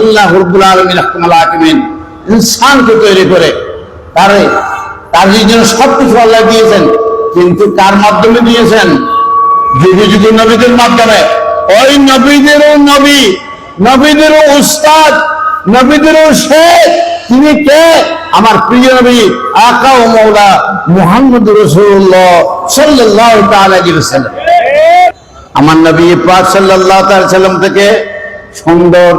আল্লাহ রব্বুল আলমিন আহকামুল হাকিমিন ইনসানকে তৈরি করে তারে, তার জন্য সবকিছু আল্লাহ দিয়েছেন, কিন্তু কার মাধ্যমে দিয়েছেন? যুগে যুগে নবীদের মাধ্যমে, ওই নবীদেরও নবী, নবীদেরও উস্তাদ, নবীদেরও শেখ, তিনি কে? আমার প্রিয় নবী, আকা ও মৌলা মুহাম্মদ রসুল্লাহ সাল্লাহ তালাম আমার নবী পাক সাল্লাহ সাল্লাম থেকে সুন্দর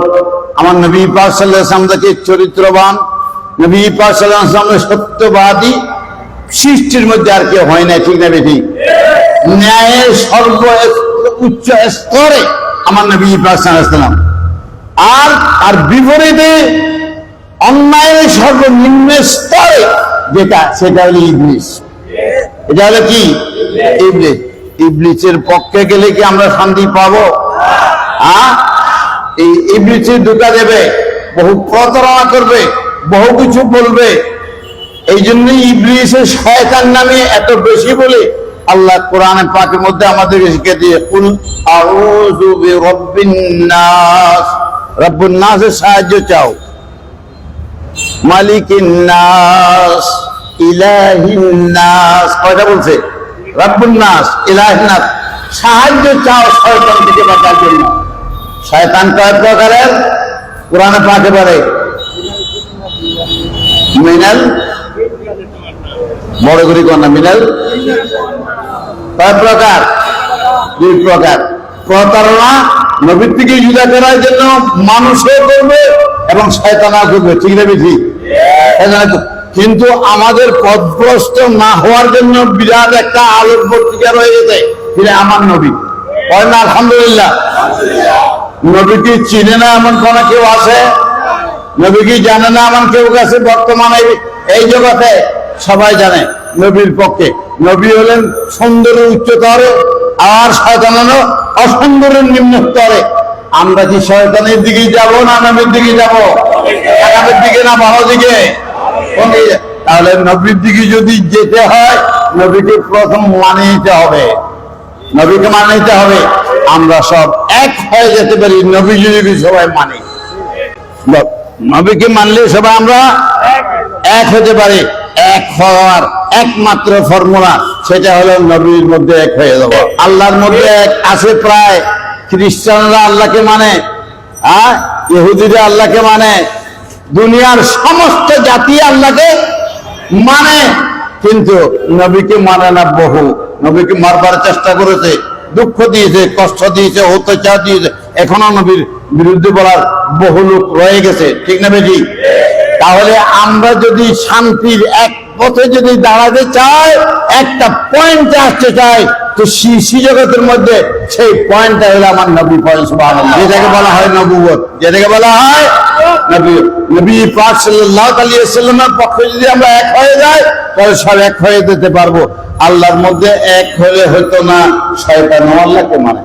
আমার নবী সাল্লাম থেকে চরিত্রবান, নবী সাল্লামের সত্যবাদী সৃষ্টির মধ্যে আর কেউ হয় না ঠিক না বেশি ন্যায়ের সর্ব উচ্চ স্তরে আমার নবী পাক সাল্লাহ আর আর বিপরীতে অন্যায়ের সর্বনিম্ন স্তরে যেটা, সেটা হলো ইবলিশ এটা হলো কি? ইবলিশ ইবলিশের পক্ষে গেলে কি আমরা শান্তি পাবো? এই ইবলিশে ঢুকা দেবে, বহু প্রতারণা করবে, বহু কিছু বলবে। এই জন্য ইবলিশের শয়তান নামে এত বেশি বলে আল্লাহ কোরআনে পাকের মধ্যে আমাদেরকে শিখে দিয়ে, কুল আউযু নাস। রব্বুন নাসের সাহায্য চাও। মালিকিন নাস, ইলাহিন নাস। কয়টা বলছে? রব্বুন নাস, ইলাহিন নাস। সাহায্য চাও শয়তান থেকে বাঁচার জন্য। শয়তান কয় প্রকারের কোরআনে পাকে পারে মিনাল, বড় করি কন্যা মিনাল? কয় প্রকার, দুই প্রকার। প্রতারণা নবীর থেকে জুদা করার জন্য মানুষও করবে এবং শয়তানা করবে। ঠিক না ঠিক কিন্তু আমাদের পদভ্রষ্ট না হওয়ার জন্য বিরাট একটা আলোর পত্রিকা রয়ে গেছে। আমার নবী। হয় না, আলহামদুলিল্লাহ। নবীকে চিনে না এমন কোন কেউ আছে? নবী কি জানে না এমন কেউ কাছে বর্তমানে এই জগতে সবাই জানে নবীর পক্ষে। নবী হলেন সুন্দরের উচ্চতরে, আর শয়তান হলো অসুন্দরের নিম্ন স্তরে আমরা কি শয়তানের দিকে যাব না নবীর দিকে যাব? খারাপের দিকে না ভালো দিকে? তাহলে নবীর দিকে যদি যেতে হয়, নবীকে প্রথম মানে নিতে হবে। নবীকে মানে নিতে হবে। আমরা সব এক হয়ে যেতে পারি নবী যদি সবাই মানি। নবীকে মানলে সবাই আমরা এক হতে পারি। এক হওয়ার একমাত্র ফর্মুলা, সেটা হলো নবীর মধ্যে এক হয়ে যাব আল্লাহর মধ্যে এক আছে প্রায়। খ্রিস্টানরা আল্লাহকে মানে হ্যাঁ ইহুদিরা আল্লাহকে মানে। দুনিয়ার সমস্ত জাতি আল্লাহকে মানে। কিন্তু নবীকে মানে না বহু। নবীকে মারবার চেষ্টা করেছে। দুঃখ দিয়েছে, কষ্ট দিয়েছে, অত্যাচার দিয়েছে। এখনও নবীর বিরুদ্ধে বলার বহু লোক রয়ে গেছে, ঠিক না বেজি তাহলে আমরা যদি শান্তির এক পথে যদি দাঁড়াতে চাই, একটা পয়েন্টে আসতে চাই, তো শিশি জগতের মধ্যে সেই পয়েন্টটা হলো আমার নবী পয়েন্ট যেটাকে বলা হয় নবুবত যেটাকে বলা হয় নবী নবী পাক আলাইহি সাল্লামের পক্ষে যদি আমরা এক হয়ে যাই, তাহলে সব এক হয়ে যেতে পারব। আল্লাহর মধ্যে এক হলে হয়তো না শয়তান আল্লাহকে মানে।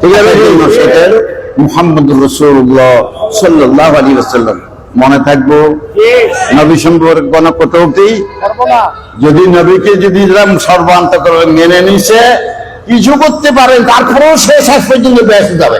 ঠিক আছে? সেটা মুহাম্মদ রসুল্লাহ সাল্লাল্লাহু আলাইহি ওয়াসাল্লাম। মনে থাকব নবী সম্পর্কে কোন কটৌতি যদি নবীকে যদি সর্বান্ত করে মেনে নিছে কিছু করতে পারেন তারপরেও সে শেষ পর্যন্ত বেঁচে যাবে।